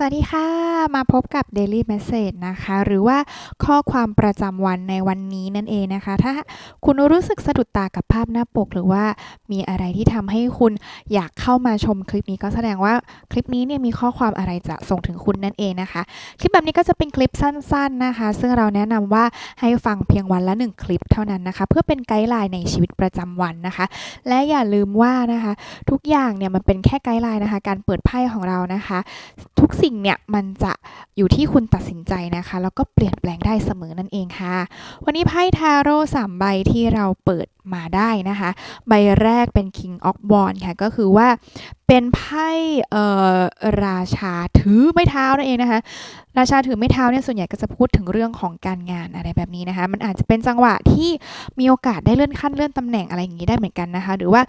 สวัสดีค่ะ มาพบกับ Daily Message นะคะ หรือว่าข้อความประจำวันในวันนี้นั่นเองนะคะ ถ้าคุณรู้สึกสะดุดตากับภาพหน้าปก หรือว่ามีอะไรที่ทำให้คุณอยากเข้ามาชมคลิปนี้ก็แสดงว่าคลิปนี้เนี่ยมีข้อความอะไรจะส่งถึงคุณนั่นเองนะคะ คลิปแบบนี้ก็จะเป็นคลิปสั้น ๆนะคะ ซึ่งเราแนะนำว่าให้ฟังเพียงวันละ 1 คลิปเท่านั้นนะคะ เพื่อเป็นไกด์ไลน์ในชีวิตประจำวันนะคะ และอย่าลืมว่านะคะ ทุกอย่างเนี่ยมันเป็นแค่ไกด์ไลน์นะคะ การเปิดไพ่ของเรานะคะ ทุกสิ่งเนี่ยมันจะอยู่ที่คุณตัดสินใจนะคะ แล้วก็เปลี่ยนแปลงได้เสมอนั่นเองค่ะ วันนี้ไพ่ทาโร่สามใบที่เราเปิดมาได้นะคะ ใบแรกเป็น King of w a n d ค่ะ ก็คือว่าเป็นไพ่เอ่อราชาถือไม้เท้านั่นเองนะคะ ราชาถือไม้เท้าเนี่ยส่วนใหญ่ก็จะพูดถึงเรื่องของการงานอะไรแบบนี้นะคะ มันอาจจะเป็นจังหวะที่มีโอกาสได้เลื่อนขั้นเลื่อนตำแหน่งอะไรอย่างนี้ได้เหมือนกันนะคะ หรือว่า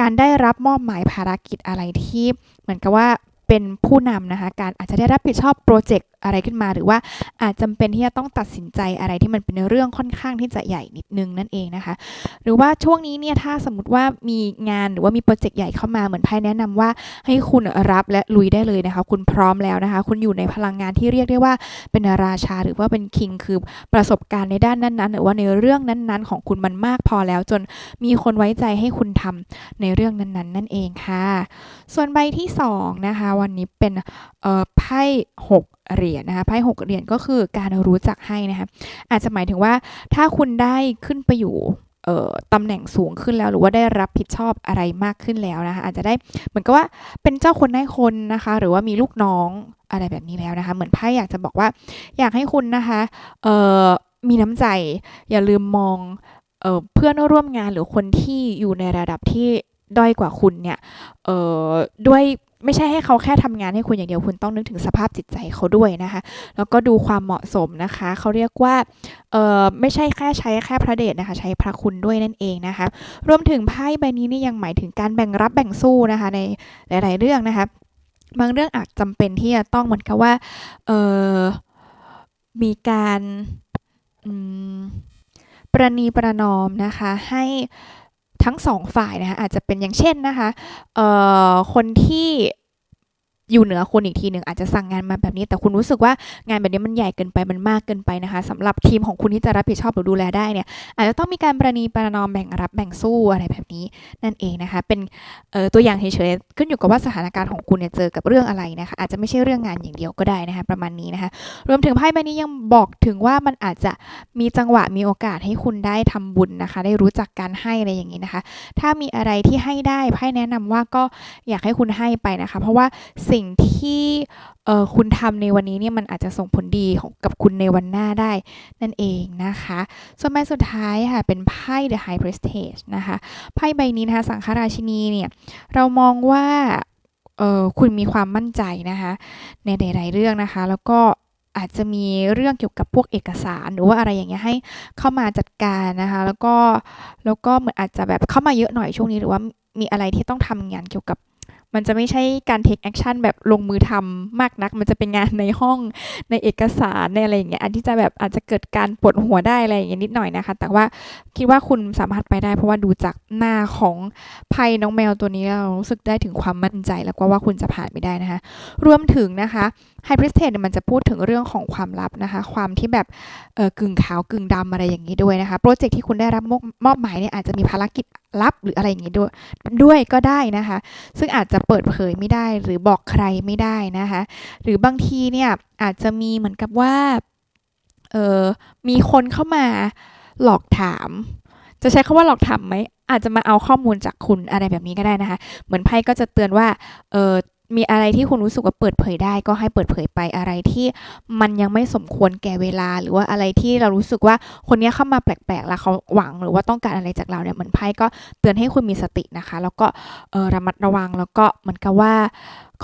การได้รับมอบหมายภารกิจอะไรที่เหมือนกับว่า เป็นผู้นำนะคะ การอาจจะได้รับผิดชอบโปรเจกต์ อะไรขึ้นมา หรือว่าอาจจำเป็นที่จะต้องตัดสินใจอะไรที่มันเป็นเรื่องค่อนข้างที่จะใหญ่นิดนึงนั่นเองนะคะ หรือว่าช่วงนี้เนี่ยถ้าสมมติว่ามีงานหรือว่ามีโปรเจกต์ใหญ่เข้ามาเหมือนไพ่แนะนำว่าให้คุณรับและลุยได้เลยนะคะ คุณพร้อมแล้วนะคะ คุณอยู่ในพลังงานที่เรียกได้ว่าเป็นราชาหรือว่าเป็นคิงคือประสบการณ์ในด้านนั้นๆ หรือว่าในเรื่องนั้นๆ ของคุณมันมากพอแล้ว จนมีคนไว้ใจให้คุณทำในเรื่องนั้นๆ นั่นเองค่ะ ส่วนใบที่สองนะคะวันนี้เป็นไพ่หก เหรียญนะคะไพ่หกเหรียญก็คือการรู้จักให้นะคะอาจจะหมายถึงว่าถ้าคุณได้ขึ้นไปอยู่เตำแหน่งสูงขึ้นแล้วหรือว่าได้รับผิดชอบอะไรมากขึ้นแล้วนะคะอาจจะได้เหมือนกับว่าเป็นเจ้าคนนายคนนะคะ หรือว่ามีลูกน้องอะไรแบบนี้แล้วนะคะ เหมือนไพ่อยากจะบอกว่าอยากให้คุณนะคะมีน้ำใจ อย่าลืมมองเออเพื่อนร่วมงานหรือคนที่อยู่ในระดับที่ด้อยกว่าคุณเนี่ยด้วย ไม่ใช่ให้เขาแค่ทำงานให้คุณอย่างเดียวคุณต้องนึกถึงสภาพจิตใจเขาด้วยนะคะ แล้วก็ดูความเหมาะสมนะคะ เขาเรียกว่าเออไม่ใช่แค่ใช้แค่พระเดชนะคะ ใช้พระคุณด้วยนั่นเองนะคะ รวมถึงไพ่ใบนี้นี่ยังหมายถึงการแบ่งรับแบ่งสู้นะคะ ในหลาย ๆ เรื่องนะคะ บางเรื่องอาจจำเป็นที่จะต้องเหมือนกับว่าเออมีการประนีประนอมนะคะให้ ทั้งสองฝ่ายนะคะอาจจะเป็นอย่างเช่นนะคะคนที่ อยู่เหนือคุณอีกทีหนึ่งอาจจะสั่งงานมาแบบนี้ แต่คุณรู้สึกว่างานแบบนี้มันใหญ่เกินไปมันมากเกินไปนะคะสำหรับทีมของคุณที่จะรับผิดชอบหรือดูแลได้เนี่ยอาจจะต้องมีการประนีประนอมแบ่งรับแบ่งสู้อะไรแบบนี้นั่นเองนะคะ เป็นตัวอย่างเฉยๆขึ้นอยู่กับว่าสถานการณ์ของคุณเนี่ยเจอกับเรื่องอะไรนะคะอาจจะไม่ใช่เรื่องงานอย่างเดียวก็ได้นะคะประมาณนี้นะคะรวมถึงไพ่ใบนี้ยังบอกถึงว่ามันอาจจะมีจังหวะมีโอกาสให้คุณได้ทำบุญนะคะ ได้รู้จักการให้อะไรอย่างนี้นะคะ ถ้ามีอะไรที่ให้ได้ไพ่แนะนำว่าก็อยากให้คุณให้ไปนะคะ เพราะว่าสิ่งที่คุณทำในวันนี้เนี่ยมันอาจจะส่งผลดีของกับคุณในวันหน้าได้นั่นเองนะคะ ส่วนใบสุดท้ายค่ะเป็นไพ่ The High Prestige นะคะไพ่ใบนี้นะคะสังฆราชินีเนี่ยเรามองว่าคุณมีความมั่นใจนะคะในหลายๆเรื่องนะคะ แล้วก็อาจจะมีเรื่องเกี่ยวกับพวกเอกสารหรือว่าอะไรอย่างเงี้ยให้เข้ามาจัดการนะคะ แล้วก็แล้วก็เหมือนอาจจะแบบเข้ามาเยอะหน่อยช่วงนี้หรือว่ามีอะไรที่ต้องทำงานเกี่ยวกับ มันจะไม่ใช่การ take action แบบลงมือทำมากนัก มันจะเป็นงานในห้องในเอกสารในอะไรอย่างเงี้ยอันที่จะแบบอาจจะเกิดการปวดหัวได้อะไรอย่างเงี้ยนิดหน่อยนะคะ แต่ว่าคิดว่าคุณสามารถไปได้ เพราะว่าดูจากหน้าของไพ่น้องแมวตัวนี้เรารู้สึกได้ถึงความมั่นใจแล้วก็ว่าคุณจะผ่านไปได้นะคะ รวมถึงนะคะ ไฮพริสเทนมันจะพูดถึงเรื่องของความลับนะคะ ความที่แบบกึ่งขาวกึ่งดำอะไรอย่างนี้ด้วยนะคะ โปรเจกต์ที่คุณได้รับมอบหมายเนี่ยอาจจะมีภารกิจลับหรืออะไรอย่างนี้ด้วยด้วยก็ได้นะคะ ซึ่งอาจจะเปิดเผยไม่ได้หรือบอกใครไม่ได้นะคะ หรือบางทีเนี่ยอาจจะมีเหมือนกับว่าเออมีคนเข้ามาหลอกถาม จะใช้คาว่าหลอกถามไหมอาจจะมาเอาข้อมูลจากคุณอะไรแบบนี้ก็ได้นะคะ เหมือนไพ่ก็จะเตือนว่าเออ มีอะไรที่คุณรู้สึกว่าเปิดเผยได้ก็ให้เปิดเผยไปอะไรที่มันยังไม่สมควรแก่เวลา หรือว่าอะไรที่เรารู้สึกว่าคนนี้เข้ามาแปลกๆแล้วเขาหวังหรือว่าต้องการอะไรจากเราเนี่ยเหมือนไพ่ก็เตือนให้คุณมีสตินะคะ แล้วก็ระมัดระวังแล้วก็เหมือนกับว่า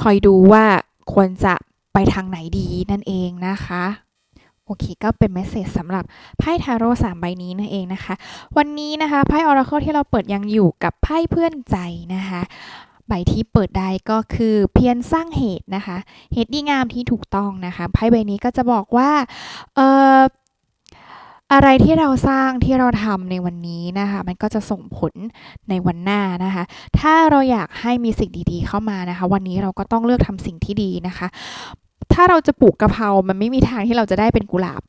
คอยดูว่าควรจะไปทางไหนดีนั่นเองนะคะโอเคก็เป็นเมสเซจสำหรับไพ่ทาโร่สามใบนี้นั่นเองนะคะ วันนี้นะคะไพ่ออราเคิลที่เราเปิดยังอยู่กับไพ่เพื่อนใจนะคะ ใบที่เปิดได้ก็คือเพียรสร้างเหตุนะคะ เหตุดีงามที่ถูกต้องนะคะไพ่ใบนี้ก็จะบอกว่าเอ่ออะไรที่เราสร้างที่เราทำในวันนี้นะคะ มันก็จะส่งผลในวันหน้านะคะ ถ้าเราอยากให้มีสิ่งดีๆเข้ามานะคะ วันนี้เราก็ต้องเลือกทำสิ่งที่ดีนะคะ ถ้าเราจะปลูกกะเพรา มันไม่มีทางที่เราจะได้เป็นกุหลาบ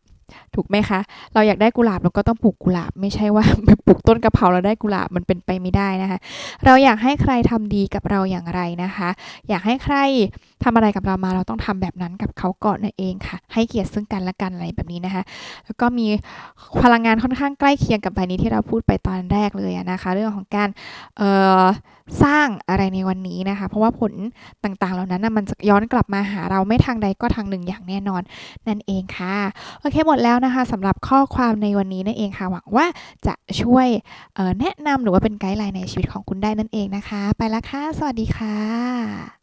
ถูกไหมคะ เราอยากได้กุหลาบเราก็ต้องปลูกกุหลาบ ไม่ใช่ว่าไปปลูกต้นกระเพราแล้วได้กุหลาบมันเป็นไปไม่ได้นะคะ เราอยากให้ใครทำดีกับเราอย่างไรนะคะ อยากให้ใครทำอะไรกับเรามาเราต้องทำแบบนั้นกับเขาก่อนนั่นเองค่ะ ให้เกียรติซึ่งกันและกันอะไรแบบนี้นะคะ แล้วก็มีพลังงานค่อนข้างใกล้เคียงกับใบนี้ที่เราพูดไปตอนแรกเลยนะคะ เรื่องของการสร้างอะไรในวันนี้นะคะ เพราะว่าผลต่างๆ เหล่านั้นมันจะย้อนกลับมาหาเราไม่ทางใดก็ทางหนึ่งอย่างแน่นอนนั่นเองค่ะโอเคหมดแล้วนะคะสำหรับข้อความในวันนี้นั่นเองค่ะหวังว่าจะช่วยแนะนำหรือว่าเป็นไกด์ไลน์ในชีวิตของคุณได้นั่นเองนะคะ ไปละค่ะ สวัสดีค่ะ